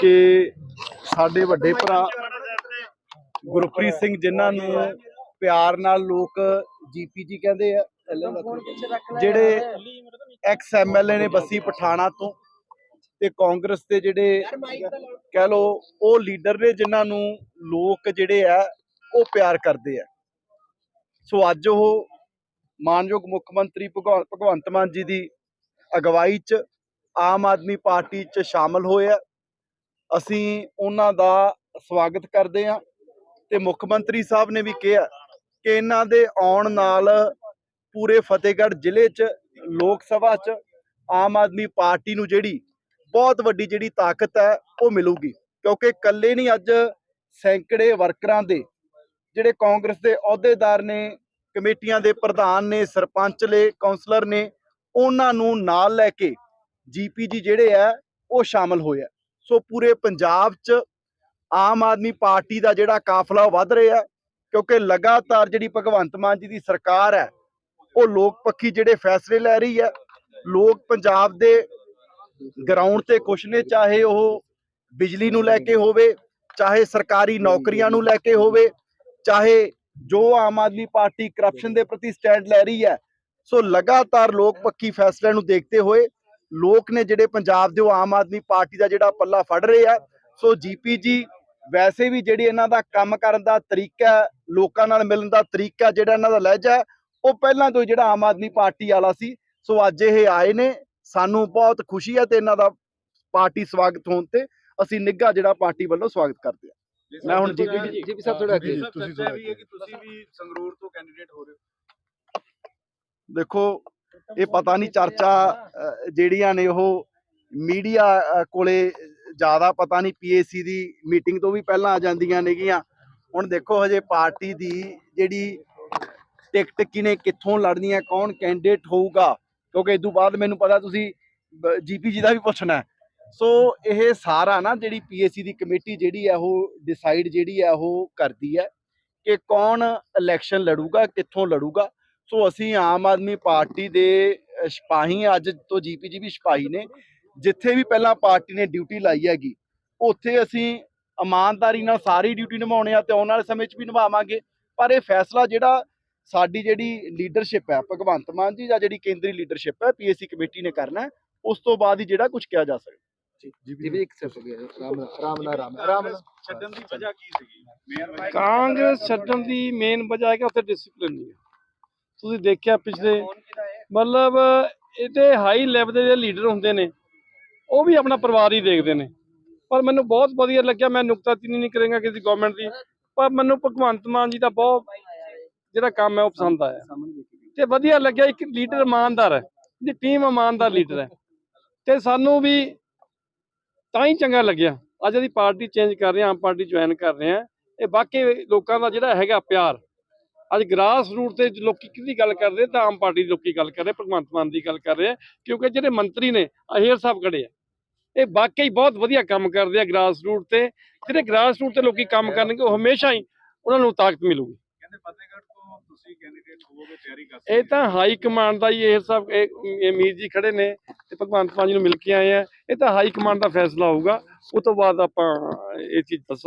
ਕਿ ਸਾਡੇ ਵੱਡੇ ਭਰਾ ਗੁਰਪ੍ਰੀਤ ਸਿੰਘ ਜਿਨ੍ਹਾਂ ਨੂੰ ਪਿਆਰ ਨਾਲ ਲੋਕ ਜੀਪੀਜੀ ਕਹਿੰਦੇ ਆ ਜਿਹੜੇ ਐਕਸ ਐਮਐਲਏ ਨੇ ਬੱਸੀ ਪਠਾਣਾ ਤੋਂ ਤੇ ਕਾਂਗਰਸ ਦੇ ਜਿਹੜੇ ਕਹਿ ਲੋ ਉਹ ਲੀਡਰ ਨੇ ਜਿਨ੍ਹਾਂ ਨੂੰ ਲੋਕ ਜਿਹੜੇ ਆ, ਉਹ ਪਿਆਰ ਕਰਦੇ ਆ। ਸੋ ਅੱਜ ਉਹ ਮਾਨਯੋਗ ਮੁੱਖ ਮੰਤਰੀ ਭਗਵ- ਭਗਵੰਤ ਮਾਨ ਜੀ ਦੀ ਅਗਵਾਈ 'ਚ ਆਮ ਆਦਮੀ ਪਾਰਟੀ 'ਚ ਸ਼ਾਮਲ ਹੋਏ ਆ। ਅਸੀਂ ਉਹਨਾਂ ਦਾ ਸਵਾਗਤ ਕਰਦੇ ਹਾਂ ਤੇ ਮੁੱਖ ਮੰਤਰੀ ਸਾਹਿਬ ਨੇ ਵੀ ਕਿਹਾ ਕਿ ਇਹਨਾਂ ਦੇ ਆਉਣ ਨਾਲ ਪੂਰੇ ਫਤਿਹਗੜ੍ਹ ਜ਼ਿਲ੍ਹੇ 'ਚ, ਲੋਕ ਸਭਾ 'ਚ ਆਮ ਆਦਮੀ ਪਾਰਟੀ ਨੂੰ ਜਿਹੜੀ ਬਹੁਤ ਵੱਡੀ ਜਿਹੜੀ ਤਾਕਤ ਹੈ, ਉਹ ਮਿਲੂਗੀ। ਕਿਉਂਕਿ ਇਕੱਲੇ ਨਹੀਂ, ਅੱਜ ਸੈਂਕੜੇ ਵਰਕਰਾਂ ਦੇ ਜਿਹੜੇ ਕਾਂਗਰਸ ਦੇ ਅਹੁਦੇਦਾਰ ਨੇ, ਕਮੇਟੀਆਂ ਦੇ ਪ੍ਰਧਾਨ ਨੇ, ਸਰਪੰਚ ਨੇ ਕਾਉਂਸਲਰ ਨੇ, ਉਹਨਾਂ ਨੂੰ ਨਾਲ ਲੈ ਕੇ ਜੀਪੀਜੀ ਜਿਹੜੇ ਆ, ਉਹ ਸ਼ਾਮਲ ਹੋਏ ਆ। ਸੋ ਪੂਰੇ ਪੰਜਾਬ 'ਚ ਆਮ ਆਦਮੀ ਪਾਰਟੀ ਦਾ ਜਿਹੜਾ ਕਾਫਲਾ ਵੱਧ ਰਿਹਾ, ਕਿਉਂਕਿ ਲਗਾਤਾਰ ਜਿਹੜੀ ਭਗਵੰਤ ਮਾਨ ਜੀ ਦੀ ਸਰਕਾਰ ਹੈ, ਉਹ ਲੋਕ ਪੱਖੀ ਜਿਹੜੇ ਫੈਸਲੇ ਲੈ ਰਹੀ ਹੈ। ਲੋਕ ਪੰਜਾਬ ਦੇ ਗਰਾਊਂਡ ਤੇ ਕੁਛ ਨੇ, ਚਾਹੇ ਉਹ ਬਿਜਲੀ ਨੂੰ ਲੈ ਕੇ ਹੋਵੇ, ਚਾਹੇ ਸਰਕਾਰੀ ਨੌਕਰੀਆਂ ਨੂੰ ਲੈ ਕੇ ਹੋਵੇ, ਚਾਹੇ ਜੋ ਆਮ ਆਦਮੀ ਪਾਰਟੀ ਕਰਪਸ਼ਨ ਦੇ ਪ੍ਰਤੀ ਸਟੈਂਡ ਲੈ ਰਹੀ ਹੈ। ਸੋ ਲਗਾਤਾਰ ਲੋਕ ਪੱਖੀ ਫੈਸਲਿਆਂ ਨੂੰ ਦੇਖਦੇ ਹੋਏ ਲੋਕ ਨੇ ਜਿਹੜੇ ਪੰਜਾਬ ਦੇ ਉਹ ਆਮ ਆਦਮੀ ਪਾਰਟੀ ਦਾ ਜਿਹੜਾ ਪੱਲਾ ਫੜ ਰਹੇ ਆ। ਸੋ ਜੀਪੀਜੀ ਵੈਸੇ ਵੀ ਜਿਹੜੀ ਇਹਨਾਂ ਦਾ ਕੰਮ ਕਰਨ ਦਾ ਤਰੀਕਾ ਲੋਕਾਂ ਨਾਲ ਮਿਲਣ ਦਾ ਤਰੀਕਾ ਜਿਹੜਾ ਇਹਨਾਂ ਦਾ ਲਹਿਜਾ ਉਹ ਪਹਿਲਾਂ ਤੋਂ ਜਿਹੜਾ ਆਮ ਆਦਮੀ ਪਾਰਟੀ ਵਾਲਾ ਸੀ। ਸੋ ਅੱਜ ਇਹ ਆਏ ਨੇ ਸਾਨੂੰ ਬਹੁਤ ਖੁਸ਼ੀ ਹੈ ਤੇ ਇਹਨਾਂ ਦਾ ਪਾਰਟੀ ਸਵਾਗਤ ਹੋਣ ਤੇ ਅਸੀਂ ਨਿੱਘਾ ਜਿਹੜਾ ਪਾਰਟੀ ਵੱਲੋਂ ਸਵਾਗਤ ਕਰਦੇ ਹਾਂ। ਮੈਂ ਹੁਣ ਜੀਪੀ ਜੀਪੀ ਸਾਹਿਬ ਥੋੜਾ ਅੱਗੇ। ਤੁਸੀਂ ਚਰਚਾ ਵੀ ਹੈ ਕਿ ਤੁਸੀਂ ਵੀ ਸੰਗਰੂਰ ਤੋਂ ਕੈਂਡੀਡੇਟ ਹੋ ਰਹੇ ਹੋ। ਦੇਖੋ ਇਹ ਪਤਾ ਨਹੀਂ ਚਰਚਾ ਜਿਹੜੀਆਂ ਨੇ ਉਹ ਮੀਡੀਆ ਕੋਲੇ ਜ਼ਿਆਦਾ ਪਤਾ ਨਹੀਂ ਪੀਏਸੀ ਦੀ ਮੀਟਿੰਗ ਤੋਂ ਵੀ ਪਹਿਲਾਂ ਆ ਜਾਂਦੀਆਂ ਨੇਗੀਆਂ। ਹੁਣ ਦੇਖੋ ਹਜੇ ਪਾਰਟੀ ਦੀ ਜਿਹੜੀ ਟਿਕਟ ਕਿਨੇ ਕਿੱਥੋਂ ਲੜਨੀ ਹੈ, ਕੌਣ ਕੈਂਡੀਡੇਟ ਹੋਊਗਾ, ਕਿਉਂਕਿ ਇਸ ਤੋਂ ਬਾਅਦ ਮੈਨੂੰ ਪਤਾ ਤੁਸੀਂ ਜੀਪੀਜੀ ਦਾ ਵੀ ਪੁੱਛਣਾ ਸੋ ਇਹ ਸਾਰਾ ਨਾ ਜਿਹੜੀ ਪੀਏਸੀ ਦੀ ਕਮੇਟੀ ਜਿਹੜੀ ਹੈ, ਉਹ ਡਿਸਾਈਡ ਜਿਹੜੀ ਹੈ, ਉਹ ਕਰਦੀ ਹੈ ਕਿ ਕੌਣ ਇਲੈਕਸ਼ਨ ਲੜੂਗਾ, ਕਿੱਥੋਂ ਲੜੂਗਾ। ਸੋ ਅਸੀਂ ਆਮ ਆਦਮੀ ਪਾਰਟੀ ਦੇ ਸਿਪਾਹੀ ਅੱਜ ਤੋਂ ਜੀਪੀਜੀ ਵੀ ਸਿਪਾਹੀ ਨੇ ਜਿੱਥੇ ਵੀ ਪਹਿਲਾਂ ਪਾਰਟੀ ਨੇ ਡਿਊਟੀ ਲਾਈ ਹੈਗੀ ਉੱਥੇ ਅਸੀਂ ਇਮਾਨਦਾਰੀ ਨਾਲ ਸਾਰੀ ਡਿਊਟੀ ਨਿਭਾਉਣੇ ਆ ਤੇ ਆਉਣ ਵਾਲੇ ਸਮੇਂ 'ਚ ਵੀ ਨਿਭਾਵਾਂਗੇ ਪਰ ਇਹ ਫੈਸਲਾ ਜਿਹੜਾ ਸਾਡੀ ਜਿਹੜੀ ਲੀਡਰਸ਼ਿਪ ਹੈ ਭਗਵੰਤ ਮਾਨ ਜੀ ਜਾਂ ਜਿਹੜੀ ਕੇਂਦਰੀ ਲੀਡਰਸ਼ਿਪ ਹੈ ਪੀਏਸੀ ਕਮੇਟੀ ਨੇ ਕਰਨਾ। ਉਸ ਤੋਂ ਬਾਅਦ ਹੀ ਜਿਹੜਾ ਕੁਝ ਕਿਹਾ ਜਾ ਸਕਦਾ ਜੀਪੀ ਇੱਕ ਸੈਟ ਹੋ ਗਿਆ ਰਾਮ ਰਾਮ ਨਾਲ ਰਾਮ ਰਾਮ ਨਾਲ ਛੱਡਣ ਦੀ ਵਜ੍ਹਾ ਕੀ ਸੀਗੀ? ਮੇਨ ਵਜ੍ਹਾ ਕਾਂਗਰਸ ਛੱਡਣ ਦੀ ਮੇਨ ਵਜ੍ਹਾ ਹੈ ਕਿ ਉੱਥੇ ਡਿਸਪਲਿਨ ਨਹੀਂ ਹੈ ਤੁਸੀਂ ਦੇਖਿਆ ਪਿਛਲੇ? ਮਤਲਬ ਇਹਦੇ ਹਾਈ ਲੈਵਲ ਦੇ ਜਿਹੜੇ ਲੀਡਰ ਹੁੰਦੇ ਨੇ ਉਹ ਵੀ ਆਪਣਾ ਪਰਿਵਾਰ ਹੀ ਦੇਖਦੇ ਨੇ। ਪਰ ਮੈਨੂੰ ਬਹੁਤ ਵਧੀਆ ਲੱਗਿਆ ਮੈਂ ਨੁਕਤਾਚੀਨੀ ਨਹੀਂ ਕਰਾਂਗਾ ਕਿਸੇ ਗਵਰਨਮੈਂਟ ਦੀ। ਪਰ ਮੈਨੂੰ ਭਗਵੰਤ ਮਾਨ ਜੀ ਦਾ ਬਹੁਤ ਜਿਹੜਾ ਕੰਮ ਹੈ ਉਹ ਪਸੰਦ ਆਇਆ। ਤੇ ਵਧੀਆ ਲੱਗਿਆ ਇੱਕ ਲੀਡਰ ਇਮਾਨਦਾਰ ਹੈ ਦੀ ਟੀਮ ਇਮਾਨਦਾਰ ਲੀਡਰ ਹੈ। ਤੇ ਸਾਨੂੰ ਵੀ ਤਾਂ ਹੀ ਚੰਗਾ ਲੱਗਿਆ ਅੱਜ ਅਸੀਂ ਪਾਰਟੀ ਚੇਂਜ ਕਰ ਰਹੇ ਹਾਂ ਆਮ ਪਾਰਟੀ ਜੁਆਇਨ ਕਰ ਰਹੇ ਹਾਂ। ਇਹ ਵਾਕਈ ਲੋਕਾਂ ਦਾ ਜਿਹੜਾ ਹੈਗਾ ਪਿਆਰ ਅੱਜ ਗ੍ਰਾਸ ਰੂਟ ਤੇ ਲੋਕੀ ਕਿਹਦੀ ਗੱਲ ਕਰਦੇ ਤਾਂ ਆਮ ਪਾਰਟੀ ਦੇ ਲੋਕੀ ਗੱਲ ਕਰ ਰਹੇ ਭਗਵੰਤ ਮਾਨ ਦੀ ਗੱਲ ਕਰ ਰਹੇ ਕਿਉਂਕਿ ਜਿਹੜੇ ਮੰਤਰੀ ਨੇ ਅਹੀਰ ਸਾਹਿਬ ਖੜੇ ਆ। ਇਹ ਵਾਕਈ ਬਹੁਤ ਵਧੀਆ ਕੰਮ ਕਰਦੇ ਆ ਗ੍ਰਾਸ ਰੂਟ ਤੇ। ਜਿਹੜੇ ਗ੍ਰਾਸ ਰੂਟ ਤੇ ਲੋਕੀ ਕੰਮ ਕਰਨਗੇ ਉਹ ਹਮੇਸ਼ਾ ਹੀ ਉਹਨਾਂ ਨੂੰ ਤਾਕਤ ਮਿਲੂਗੀ। ਕਹਿੰਦੇ ਫਤਿਹਗੜ੍ਹ ਤੋਂ ਤੁਸੀਂ ਕੈਂਡੀਡੇਟ ਹੋਵੋਗੇ ਤਿਆਰੀ ਕਰ ਇਹ ਤਾਂ ਹਾਈ ਕਮਾਂਡ ਦਾ ਹੀ ਇਹ ਸਭ ਇਹ ਇਹ ਮੀਰ ਜੀ ਖੜੇ ਨੇ ਤੇ ਭਗਵੰਤ ਮਾਨ ਜੀ ਨੂੰ ਮਿਲ ਕੇ ਆਏ ਆ। ਇਹ ਤਾਂ ਹਾਈ ਕਮਾਂਡ ਦਾ ਫੈਸਲਾ ਹੋਊਗਾ। ਉਹ ਤੋਂ ਬਾਅਦ ਆਪਾਂ ਇਹ ਚੀਜ਼ ਦੱਸ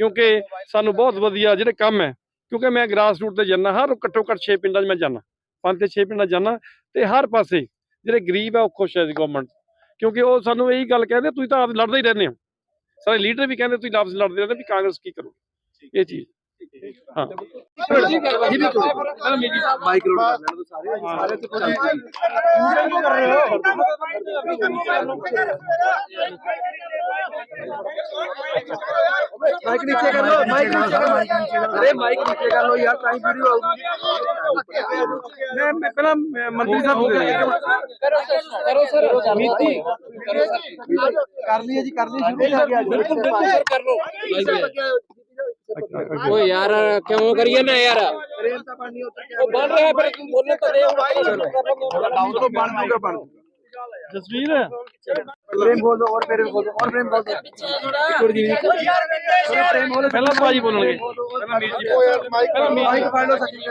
ਕਿਉਂਕਿ ਸਾਨੂੰ ਬਹੁਤ ਵਧੀਆ ਜਿਹੜੇ ਕੰਮ ਹੈ, ਕਿਉਂਕਿ ਮੈਂ ਗ੍ਰਾਸ ਰੂਟ ਤੇ ਜਾਂਦਾ, ਹਰ ਘੱਟੋ ਘੱਟ 6 ਪਿੰਡਾਂ 'ਚ ਮੈਂ ਜਾਂਦਾ, ਪੰਜ ਤੇ 6 ਪਿੰਡਾਂ 'ਚ ਜਾਂਦਾ ਤੇ ਹਰ ਪਾਸੇ ਜਿਹੜੇ ਗਰੀਬ ਹੈ ਉਹ ਖੁਸ਼ ਹੈ ਜੀ ਗਵਰਨਮੈਂਟ ਕਿਉਂਕਿ ਉਹ ਸਾਨੂੰ ਇਹੀ ਗੱਲ ਕਹਿੰਦੇ ਤੁਸੀਂ ਤਾਂ ਆਪ ਲੜਦੇ ਹੀ ਰਹਿੰਦੇ ਹੋ, ਸਾਰੇ ਲੀਡਰ ਵੀ ਕਹਿੰਦੇ ਤੁਸੀਂ ਲਫ਼ਜ਼ ਲੜਦੇ ਰਹਿੰਦੇ ਵੀ ਕਾਂਗਰਸ ਕੀ ਕਰੂ ਇਹ ਚੀਜ਼। ਹਾਂ। ਮਾਈਕ ਲੋਡ ਕਰ ਲੈਣ ਦੋ ਸਾਰੇ ਸਾਰੇ ਤੇ ਮਾਈਕ ਨੀਚੇ ਕਰ ਲੋ ਮਾਈਕ ਨੀਚੇ ਕਰ ਅਰੇ ਮਾਈਕ ਨੀਚੇ ਕਰ ਲੋ ਯਾਰ ਤਾਂ ਹੀ ਵੀਡੀਓ ਆਊਗੀ। ਮੈਂ ਮੈਂ ਪਹਿਲਾਂ ਮੈਂ ਮੰਤਰੀ ਸਾਹਿਬ ਨੂੰ ਦੇ ਕਰੋ ਸਰ ਕਰੋ ਸਰ। ਮਿੱਤੀ। ਕਰੋ ਸਰ। ਕਰ ਲਈ ਜੀ ਕਰ ਲਈ ਸ਼ੁਰੂ ਹੋ ਗਿਆ ਉਹ ਯਾਰ ਕਿਉਂ ਕਰੀਏ ਨਾ ਯਾਰ? ਉਹ ਬਣ ਰਿਹਾ ਪਰ ਬੋਲਣ ਤਾਂ ਦੇ ਉਹ ਬਣ ਜੂਗਾ ਬਣ ਜਸਵੀਰ? ਪ੍ਰੇਮ ਬੋਲੋ ਔਰ ਪ੍ਰੇਮ ਬੋਲੋ ਔਰ ਪ੍ਰੇਮ ਬੋਲੋ। ਗੁਰਜੀਤ ਪ੍ਰੇਮ ਬੋਲੋ ਪਹਿਲਾਂ ਬਾਜੀ ਬੋਲਣਗੇ। ਪਹਿਲਾਂ ਮਾਈਕ ਫੜ ਲਓ ਸਚਿਨ